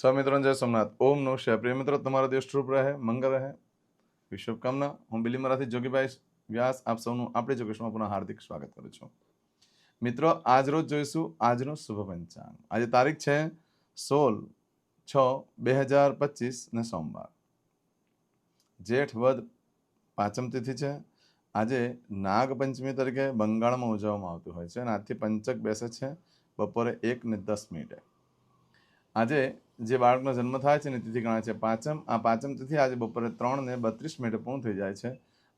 સ્વામિત્રણ જય સોમનાથ. ઓમ નો શિવાય. પ્રિય મિત્રો, તમારો દિવસ શુભ રહે, મંગળ રહે. વિશ્વકામના હું બિલીમરાથી જોગીભાઈ વ્યાસ, આપ સૌનું આપણી જોગેશમાં પુનઃ હાર્દિક સ્વાગત કરું છું. મિત્રો, આજ રોજ જોઈશું આજનું શુભ પંચાંગ. આજે તારીખ છે સોળ છ બે હજાર પચીસ ને સોમવાર. જેઠ વદ પાંચમ તિથિ છે. આજે નાગપંચમી તરીકે બંગાળમાં ઉજવવામાં આવતું હોય છે અને આજથી પંચક બેસે છે. બપોરે એક ને દસ મિનિટે. આજે જે બાળકનો જન્મ થાય છે ને તિથિ ગણાય છે પાંચમ. આ પાંચમ તિથિ આજે બપોરે ત્રણ ને બત્રીસ મિનિટે પૂર્ણ થઈ જાય છે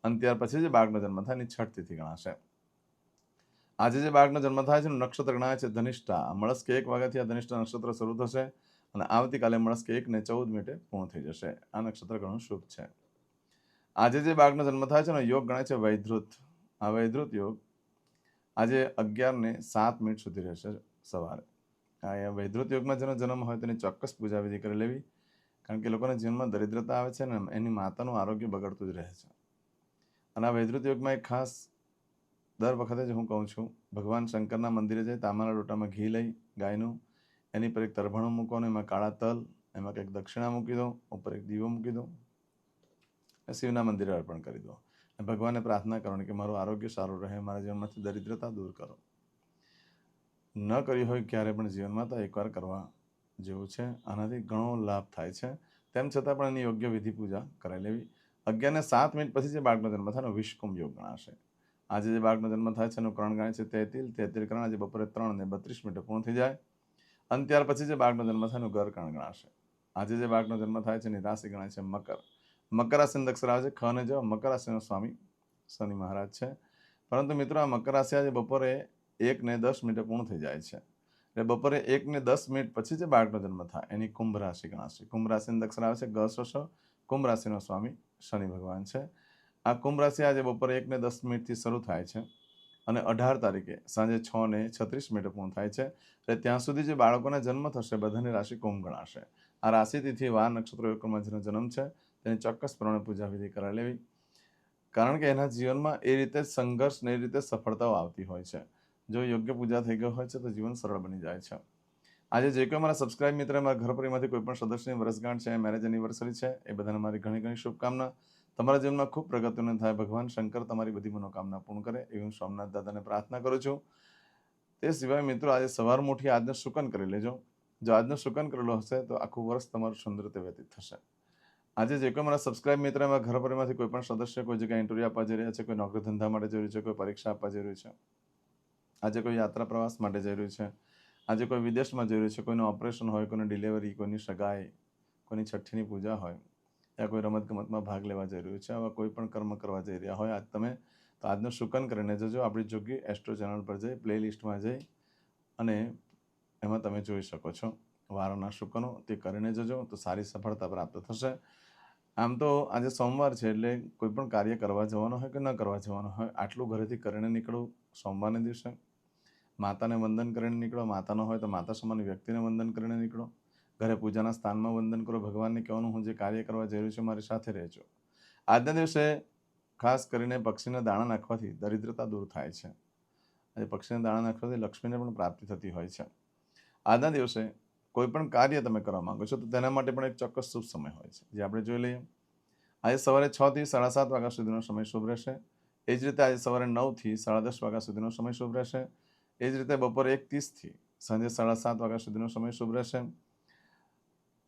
અને ત્યાર પછી જે બાળકનો જન્મ થાય એની છઠ તિથિ ગણાશે. આજે જે બાળકનો જન્મ થાય છે નક્ષત્ર ગણાય છે ધનિષ્ઠા. મળસ્કે એક વાગ્યાથી આ ધનિષ્ઠા નક્ષત્ર શરૂ થશે અને આવતીકાલે મળસ્કે એક ને ચૌદ મિનિટે પૂર્ણ થઈ જશે. આ નક્ષત્ર ઘણું શુભ છે. આજે જે બાળકનો જન્મ થાય છે એનો યોગ ગણાય છે વૈધૃત. આ વૈધૃત યોગ આજે અગિયાર ને સાત મિનિટ સુધી રહેશે સવારે. વૈધૃત યોગમાં જેનો જન્મ હોય તેની ચોક્કસ પૂજા વિધિ કરી લેવી. કારણ કે લોકોના જીવનમાં દરિદ્રતા આવે છે ને, એની માતાનું આરોગ્ય બગડતું જ રહે છે. અને આ વૈધૃત યોગમાં એક ખાસ દર વખતે જ હું કહું છું, ભગવાન શંકરના મંદિરે જઈ તાંબાના લોટામાં ઘી લઈ ગાયનું, એની પર એક તરભણું મૂકો ને એમાં કાળા તલ, એમાં કંઈક દક્ષિણા મૂકી દો ઉપર એક દીવો મૂકી દો શિવના મંદિરે અર્પણ કરી દો અને ભગવાનને પ્રાર્થના કરો કે મારું આરોગ્ય સારું રહે, મારા જીવનમાંથી દરિદ્રતા દૂર કરો. ન કર્યું હોય ક્યારે પણ જીવનમાં, તો એકવાર કરવા જેવું છે. આનાથી ઘણો લાભ થાય છે. તેમ છતાં પણ એની યોગ્ય વિધિ પૂજા કરાવી લેવી. અગિયારને સાત મિનિટ પછી જે બાળકનો જન્મ થાય, એનો વિષકુંભ યોગ ગણાશે. આજે જે બાળકનો જન્મ થાય છે, એનું કરણ ગણાય છે તેતિલ તેતિલ કરણ આજે બપોરે ત્રણ ને બત્રીસ મિનિટે પૂર્ણ થઈ જાય. અને ત્યાર પછી જે બાળકનો જન્મ થાય, એનું ગર કરણ ગણાશે. આજે જે બાળકનો જન્મ થાય છે, એની રાશિ ગણાય છે મકર. મકર રાશિનો અક્ષર આવે છે. ખ ને જવા મકર રાશિનો સ્વામી શનિ મહારાજ છે. પરંતુ મિત્રો, આ મકર રાશિ આજે બપોરે એક ને દસ મિનિટે પૂર્ણ થઈ જાય છે. એટલે બપોરે એકને દસ મિનિટ પછી જે બાળકનો જન્મ થાય, એની કુંભ રાશિ ગણાશે. કુંભ રાશિનો દક્ષિણ આવે છે ગ કુંભ રાશિનો સ્વામી શનિ ભગવાન છે. આ કુંભ રાશિ આજે બપોરે એક ને દસ મિનિટથી શરૂ થાય છે અને અઢાર તારીખે સાંજે છ ને છત્રીસ મિનિટે પૂર્ણ થાય છે. એટલે ત્યાં સુધી જે બાળકોના જન્મ થશે, બધાની રાશિ કુંભ ગણાશે. આ રાશિ તિથિ વાર નક્ષત્ર યોગમાં જેનો જન્મ છે, તેની ચોક્કસ પ્રમાણે પૂજા વિધિ કરાવી લેવી. કારણ કે એના જીવનમાં એ રીતે સંઘર્ષ ને એ રીતે સફળતાઓ આવતી હોય છે. જો યોગ્ય પૂજા થઈ ગઈ હોય છે તો જીવન સરળ બની જાય છે. આજે જે કોઈ મારા સબસ્ક્રાઇબ મિત્ર, મારા ઘર પરિવારમાંથી કોઈ પણ સદસ્યની વર્ષગાંઠ છે મેરેજ એનિવર્સરી છે, એ બધાને મારી ઘણી ઘણી શુભકામના. તમારા જીવનમાં ખૂબ પ્રગતિને થાય. ભગવાન શંકર તમારી બધી મનોકામના પૂર્ણ કરે એવી હું સોમનાથ દાદાને પ્રાર્થના કરું છું. તે સિવાય મિત્રો આજે સવાર મોઠી આજનું શુકન કરી લેજો. જો આજનો શુકન કરેલો હશે તો આખું વર્ષ તમારું સુંદર રીતે વ્યતીત થશે. આજે જે કોઈ મારા સબસ્ક્રાઇબ મિત્ર ઘર પરિવારમાંથી કોઈ પણ સદસ્ય કોઈ જગ્યાએ ઇન્ટરવ્યૂ આપવા જઈ રહ્યા છે, કોઈ નોકરી ધંધા માટે રહ્યું છે, કોઈ પરીક્ષા આપવા રહ્યું છે આજે કોઈ યાત્રા પ્રવાસ માટે જઈ રહ્યું છે? આજે કોઈ વિદેશમાં જઈ રહ્યું છે? કોઈનું ઓપરેશન હોય, કોઈની ડિલિવરી, કોઈની સગાઈ, કોઈની છઠ્ઠીની પૂજા હોય, યા કોઈ રમતગમતમાં ભાગ લેવા જઈ રહ્યું છે, આવા કોઈ પણ કર્મ કરવા જઈ રહ્યા હોય, આજ તમે તો આજનું શુકન કરીને જજો. આપણી જોગી એસ્ટ્રો ચેનલ પર જઈ પ્લે લિસ્ટમાં જઈ અને એમાં તમે જોઈ શકો છો. વારોના શુકનો તે કરીને જજો, તો સારી સફળતા પ્રાપ્ત થશે. આમ તો આજે સોમવાર છે, એટલે કોઈ પણ કાર્ય કરવા જવાનું હોય કે ન કરવા જવાનું હોય, આટલું ઘરેથી કરીને નીકળવું સોમવારના દિવસે. માતાને વંદન કરીને નીકળો, માતાનો હોય તો માતા સમાન વ્યક્તિને વંદન કરીને નીકળો. ઘરે પૂજાના સ્થાનમાં વંદન કરો. ભગવાનને કહેવાનું, હું જે કાર્ય કરવા જઈ રહ્યું છું, મારી સાથે રહેજો. આજના દિવસે ખાસ કરીને પક્ષીને દાણા નાખવાથી દરિદ્રતા દૂર થાય છે. અને પક્ષીને દાણા નાખવાથી લક્ષ્મીને પણ પ્રાપ્તિ થતી હોય છે. આજના દિવસે કોઈ પણ કાર્ય તમે કરવા માંગો છો, તો તેના માટે પણ એક ચોક્કસ શુભ સમય હોય છે. જે આપણે જોઈ લઈએ. આજે સવારે છ થી સાડા સાત વાગ્યા સુધીનો સમય શુભ રહેશે. એ જ રીતે આજે સવારે નવથી સાડા દસ વાગ્યા સુધીનો સમય શુભ રહેશે. એ જ રીતે બપોરે એક ત્રીસથી સાંજે સાડા સાત વાગ્યા સુધીનો સમય શુભ રહેશે.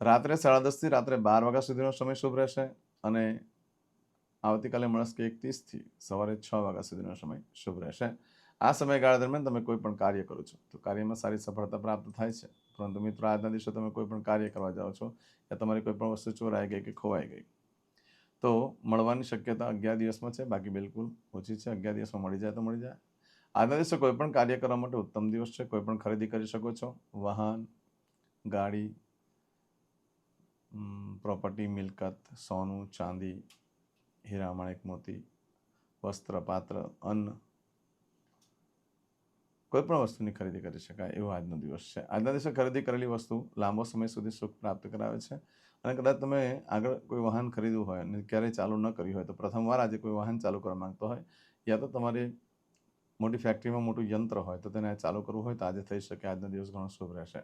રાત્રે સાડા દસથી રાત્રે બાર વાગ્યા સુધીનો સમય શુભ રહેશે અને આવતીકાલે મળસ્કે એક ત્રીસથી સવારે છ વાગ્યા સુધીનો સમય શુભ રહેશે. આ સમયગાળા દરમિયાન તમે કોઈ પણ કાર્ય કરો છો. તો કાર્યમાં સારી સફળતા પ્રાપ્ત થાય છે. પરંતુ મિત્રો, આજના દિવસે તમે કોઈ પણ કાર્ય કરવા જાઓ છો કે તમારી કોઈ પણ વસ્તુ ચોરાઈ ગઈ કે ખોવાઈ ગઈ, તો મળવાની શક્યતા અગિયાર દિવસમાં છે. બાકી બિલકુલ ઓછી છે. અગિયાર દિવસમાં મળી જાય તો મળી જાય. આજના દિવસે કોઈ પણ કાર્ય કરવા માટે ઉત્તમ દિવસ છે? કોઈ પણ ખરીદી કરી શકો છો? વાહન, ગાડી પ્રોપર્ટી મિલકત, સોનું, ચાંદી, હીરા, માણેક, મોતી, વસ્ત્ર, પાત્ર, અન્ન. કોઈ પણ વસ્તુની ખરીદી કરી શકાય. એવો આજનો દિવસ છે. આજના દિવસે ખરીદી કરેલી વસ્તુ લાંબો સમય સુધી સુખ પ્રાપ્ત કરાવે છે. અને કદાચ તમે આગળ કોઈ વાહન ખરીદવું હોય અને ક્યારેય ચાલુ ન કર્યું હોય તો પ્રથમવાર આજે કોઈ વાહન ચાલુ કરવા માંગતો હોય, યા તો તમારે મોટી ફેક્ટરીમાં મોટું યંત્ર હોય તો તેને ચાલુ કરવું હોય તો આજે થઈ શકે, આજનો દિવસ ઘણો શુભ રહેશે.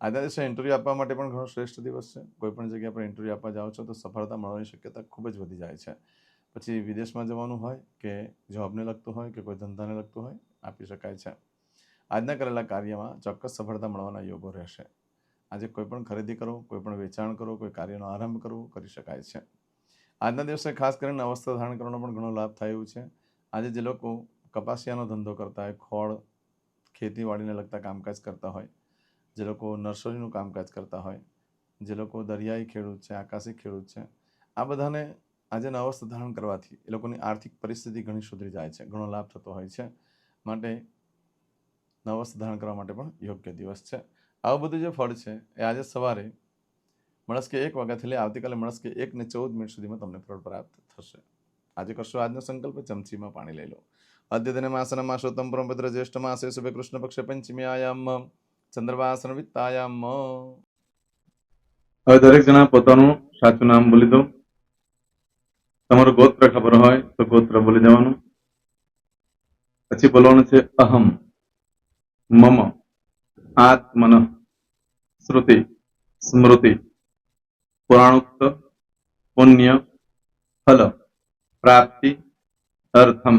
આજના દિવસે ઇન્ટરવ્યૂ આપવા માટે પણ ઘણો શ્રેષ્ઠ દિવસ છે. કોઈ પણ જગ્યા પર ઇન્ટરવ્યૂ આપવા જાઓ છો તો સફળતા મળવાની શક્યતા ખૂબ જ વધી જાય છે. પછી વિદેશમાં જવાનું હોય કે જોબને લગતું હોય કે કોઈ ધંધાને લગતું હોય, આપી શકાય છે. આજના કરેલા કાર્યમાં ચોક્કસ સફળતા મળવાના યોગો રહેશે. આજે કોઈ પણ ખરીદી કરો, કોઈ પણ વેચાણ કરો, કોઈ કાર્યનો આરંભ કરવો કરી શકાય છે. આજના દિવસે ખાસ કરીને અવસ્થા ધારણ કરવાનો પણ ઘણો લાભ થાય એવું છે. આજે જે લોકો કપાસિયાનો ધંધો કરતા હોય, ખોળ ખેતીવાડીને લગતા કામકાજ કરતા હોય, જે લોકો નર્સરીનું કામકાજ કરતા હોય, જે લોકો દરિયાઈ ખેડૂત છે, આકાશી ખેડૂત છે, આ બધાને આજે નવસ્થ ધારણ કરવાથી એ લોકોની આર્થિક પરિસ્થિતિ ઘણી સુધરી જાય છે, ઘણો લાભ થતો હોય છે. માટે નવસ્થ ધારણ કરવા માટે પણ યોગ્ય દિવસ છે. આવું બધું જે ફળ છે, એ આજે સવારે મળસ્કે એક વાગ્યાથી લઈ આવતીકાલે મળસ્કે એક ને ચૌદ મિનિટ સુધીમાં તમને ફળ પ્રાપ્ત થશે. આજે કરશો આજનો સંકલ્પ, ચમચીમાં પાણી લઈ લો. અદ્યતને માસન માસોત્તમ પરમભદ્ર જ્યેષ્ઠ માસે શુભે કૃષ્ણ પક્ષ પંચમી આયામ ચંદ્રવાસન વિત્તાયામ હવે દરેક જણા પોતાનું સાચું નામ બોલી દો તમારું ગોત્ર ખબર હોય તો ગોત્ર બોલી દેવાનું પછી બોલવાનું છે અહમ મમ આત્મન શ્રુતિ સ્મૃતિ પુરાણોક્ત પુણ્ય ફલ પ્રાપ્તિ અર્થમ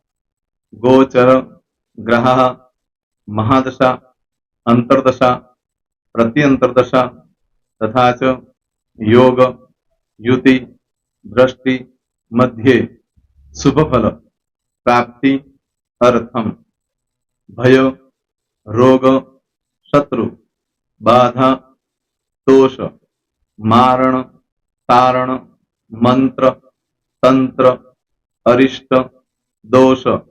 ગોચર ગ્રહ મહાદશા અંતર્દશા પ્રત્યંતરદશા તથા ચ યોગ યુતિ દ્રષ્ટિ મધ્યે શુભફલ પ્રાપ્તિ અર્થમ ભય રોગ શત્રુ બાધા દોષ મારણ તારણ મંત્ર તંત્ર અરિષ્ટ દોષ